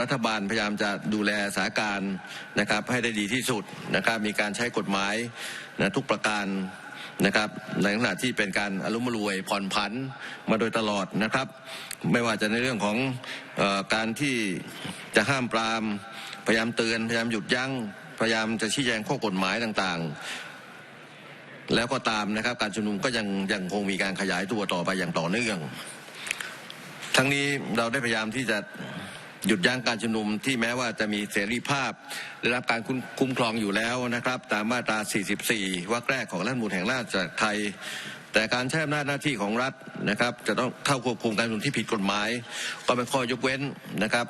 รัฐบาลพยายามจะดูแลสถานการณ์นะครับให้ได้ดีที่สุดนะครับมีการใช้กฎหมายนะทุกประการนะครับในขณะที่เป็นการอารมณ์รวยผ่อนผันมาโดยตลอดนะครับ ไม่ว่าจะในเรื่องของออการที่จะห้ามปราม พยายามเตือนพยายามหยุดยั้ง พยายามจะชี้แจงข้อกฎหมายต่างๆ แล้วก็ตามนะครับการชุมนุมก็ยังยังคงมีการขยายตัวต่อไปอย่างต่อเนื่อง ทั้งนี้เราได้พยายามที่จะ หยุดยั้งการชุมนุมที่แม้ว่าจะมีเสรีภาพได้รับการคุ้มคุ้มครองอยู่แล้วนะครับ ตามมาตรา 44 วรรคแรกของรัฐธรรมนูญแห่งราชอาณาจักรไทย แต่การใช้อำนาจหน้าที่ของรัฐนะครับ จะต้องเข้าควบคุมการชุมนุมที่ผิดกฎหมาย ก็เป็นข้อยกเว้นนะครับ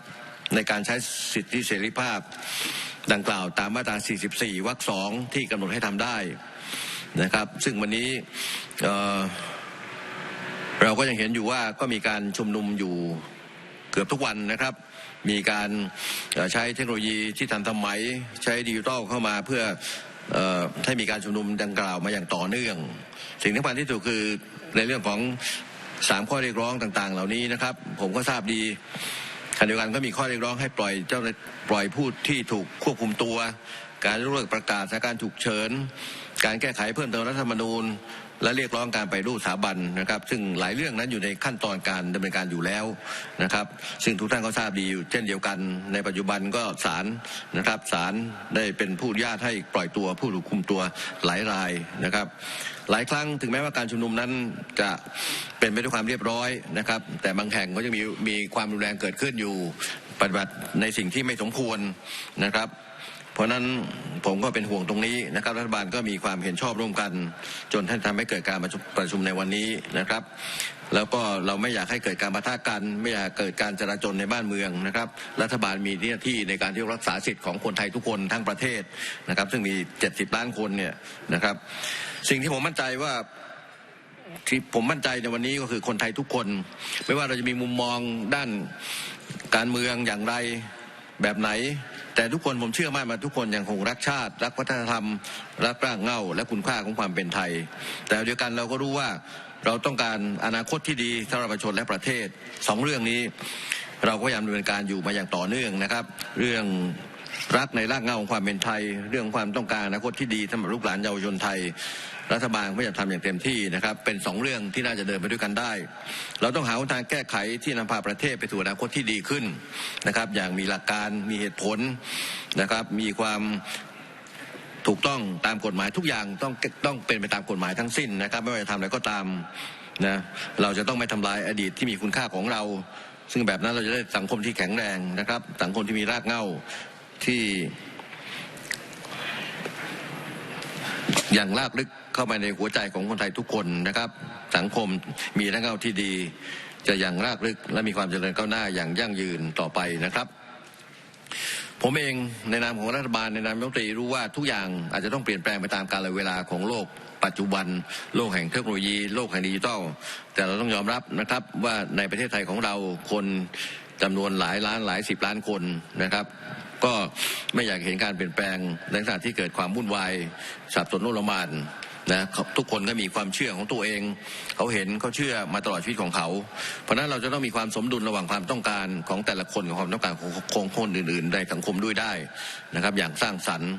ในการใช้สิทธิเสรีภาพ ดังกล่าวตามมาตรา 44 วรรคสองที่กำหนดให้ทำได้นะครับ ซึ่งวันนี้เเราก็ยังเห็นอยู่ว่าก็มีการชุมนุมอยู่ เกือบทุกวันนะครับ มีการใช้เทคโนโลยีที่ทันสมัยใช้ดิจิทัลเข้ามาเพื่ออให้มีการชุมนุมดังกล่าวมาอย่างต่อเนื่อง สิ่งที่สำคัญที่สุดคือในเรื่องของสามข้อเรียกร้องต่างๆ เหล่านี้นะครับ ผมก็ทราบดีขณะเดียวกันก็มีข้อเรียกร้องให้ปล่อยเจ้าปล่อยผู้ที่ถูกควบคุมตัว การเลิกประกาศสถานการณ์ฉุกเฉิน การแก้ไขเพิ่มเติมรัฐธรรมนูญ และเรียกร้องการไปรูปสถาบันนะครับ ซึ่งหลายเรื่องนั้นอยู่ในขั้นตอนการดำเนินการอยู่แล้วนะครับ ซึ่งทุกท่านก็ทราบดีอยู่เช่นเดียวกัน ในปัจจุบันก็ศาลนะครับศาลได้เป็นผู้อนุญาตให้ปล่อยตัวผู้ถูกคุมตัวหลายรายนะครับ หลายครั้งถึงแม้ว่าการชุมนุมนั้นจะเป็นไปด้วยความเรียบร้อยนะครับ แต่บางแห่งก็ยังมีมีความรุนแรงเกิดขึ้นอยู่ปฏิบัติในสิ่งที่ไม่สมควรนะครับ เพราะนั้นผมก็เป็นห่วงตรงนี้นะครับ รัฐบาลก็มีความเห็นชอบร่วมกัน จนท่านทำให้เกิดการประชุมประชุมในวันนี้นะครับ แล้วก็เราไม่อยากให้เกิดการปะทะกัน ไม่อยากเกิดการจราจนในบ้านเมืองนะครับ รัฐบาลมีหน้าที่ในการที่รักษาสิทธิ์ของคนไทยทุกคนทั้งประเทศนะครับ ซึ่งมี 70 ล้านคนเนี่ยนะครับ สิ่งที่ผมมั่นใจว่าที่ผมมั่นใจในวันนี้ก็คือคนไทยทุกคน ไม่ว่าเราจะมีมุมมองด้านการเมืองอย่างไร แบบไหน แต่ทุกคนผมเชื่อมั่นว่าทุกคนยังคงรักชาติ รักวัฒนธรรม รักร่างเง้าและคุณค่าของความเป็นไทย แต่เดียวกันเราก็รู้ว่าเราต้องการอนาคตที่ดีสำหรับประชาชนและประเทศสองเรื่องนี้ เราก็พยายามดำเนินการอยู่มาอย่างต่อเนื่องนะครับ เรื่อง รักในรากเงาของความเป็นไทย เรื่องความต้องการอนาคตที่ดีสำหรับลูกหลานเยาวชนไทย รัฐบาลก็พยายามทำอย่างเต็มที่นะครับ เป็นสองเรื่องที่น่าจะเดินไปด้วยกันได้ เราต้องหาทางแก้ไขที่นำพาประเทศไปสู่อนาคตที่ดีขึ้นนะครับ อย่างมีหลักการมีเหตุผลนะครับ มีความถูกต้องตามกฎหมายทุกอย่างต้องต้องเป็นไปตามกฎหมายทั้งสิ้นนะครับ ไม่ว่าจะทำอะไรก็ตามนะเราจะต้องไม่ทำลายอดีตที่มีคุณค่าของเรา ซึ่งแบบนั้นเราจะได้สังคมที่แข็งแรงนะครับ สังคมที่มีรากเหง้า ที่อย่างลากลึกเข้ามาในหัวใจของคนไทยทุกคนนะครับ สังคมมีรากเหง้าที่ดี จะอย่างรากลึกและมีความเจริญก้าวหน้าอย่างยั่งยืนต่อไปนะครับ ผมเองในนามของรัฐบาลในนามรัฐมนตรีรู้ว่าทุกอย่างอาจจะต้องเปลี่ยนแปลงไปตามกาลเวลาของโลกปัจจุบันโลกแห่งเทคโนโลยี โลกแห่งดิจิทัล แต่เราต้องยอมรับนะครับว่าในประเทศไทยของเราคนจำนวนหลายล้านหลายสิบล้านคนนะครับ ก็ไม่อยากเห็นการเปลี่ยนแปลงในขณะที่เกิดความวุ่นวายสับสนโลลมานนะทุกคนก็มีความเชื่อของตัวเอง เขาเห็นเขาเชื่อมาตลอดชีวิตของเขา เพราะนั้นเราจะต้องมีความสมดุลระหว่างความต้องการของแต่ละคนกับความต้องการของของคนอื่น ๆ ในสังคมด้วยได้นะครับ อย่างสร้างสรรค์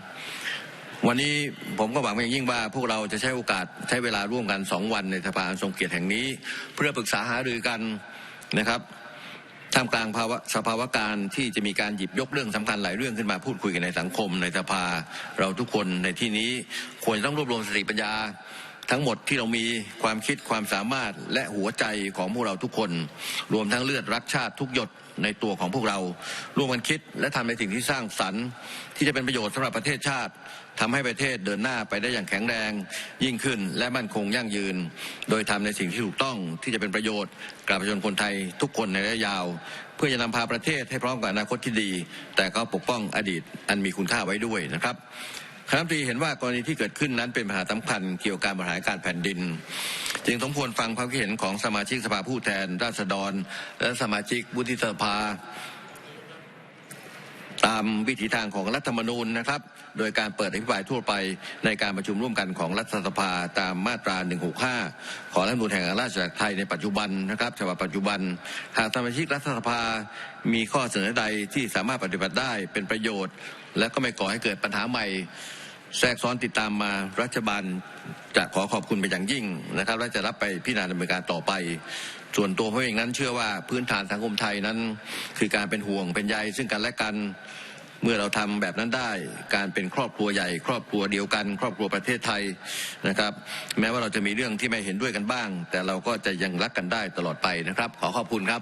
วันนี้ผมก็หวังเป็นอย่างยิ่งว่า พวกเราจะใช้โอกาสใช้เวลาร่วมกันสองวันในสภาอันทรงเกียรติแห่งนี้ เพื่อปรึกษาหารือกันนะครับ ท่ามกลางภาวะสภาวะการที่จะมีการหยิบยกเรื่องสำคัญหลายเรื่องขึ้นมาพูดคุยกันในสังคมในสภา เราทุกคนในที่นี้ควรต้องรวบรวมสติปัญญา ทั้งหมดที่เรามีความคิดความสามารถและหัวใจของพวกเราทุกคน รวมทั้งเลือดรักชาติทุกหยดในตัวของพวกเรา ร่วมกันคิดและทำในสิ่งที่สร้างสรรค์ ที่จะเป็นประโยชน์สำหรับประเทศชาติทำให้ประเทศเดินหน้าไปได้อย่างแข็งแรง ยิ่งขึ้นและมั่นคงยั่งยืน โดยทำในสิ่งที่ถูกต้องที่จะเป็นประโยชน์กับประชาชนคนไทยทุกคนในระยะยาว เพื่อจะนำพาประเทศให้พร้อมกับอนาคตที่ดี แต่ก็ปกป้องอดีตอันมีคุณค่าไว้ด้วยนะครับ คณะรัฐมนตรีเห็นว่ากรณีที่เกิดขึ้นนั้นเป็นปัญหาสำคัญเกี่ยวกับการบริหารการแผ่นดิน จึงสมควรฟังความคิดเห็นของสมาชิกสภาผู้แทนราษฎร และสมาชิกวุฒิสภา ตามวิถีทางของรัฐธรรมนูญนะครับ โดยการเปิดอภิปรายทั่วไปในการประชุมร่วมกันของรัฐสภาตามมาตรา 165 ของรัฐธรรมนูญแห่งราชอาณาจักรไทยในปัจจุบันนะครับฉบับปัจจุบันหากสมาชิกรัฐสภามีข้อเสนอใดที่สามารถปฏิบัติได้เป็นประโยชน์ และก็ไม่ก่อให้เกิดปัญหาใหม่ แทรกซ้อนติดตามมารัฐบาลจะขอขอบคุณเป็นอย่างยิ่งนะครับ และจะรับไปพิจารณาดำเนินการต่อไป ส่วนตัวผมเองนั้นเชื่อว่าพื้นฐานสังคมไทยนั้น คือการเป็นห่วงเป็นใยซึ่งกันและกันเมื่อเราทำแบบนั้นได้การเป็นครอบครัวใหญ่ ครอบครัวเดียวกัน ครอบครัวประเทศไทยนะครับ แม้ว่าเราจะมีเรื่องที่ไม่เห็นด้วยกันบ้าง แต่เราก็จะยังรักกันได้ตลอดไปนะครับ ขอขอบคุณครับ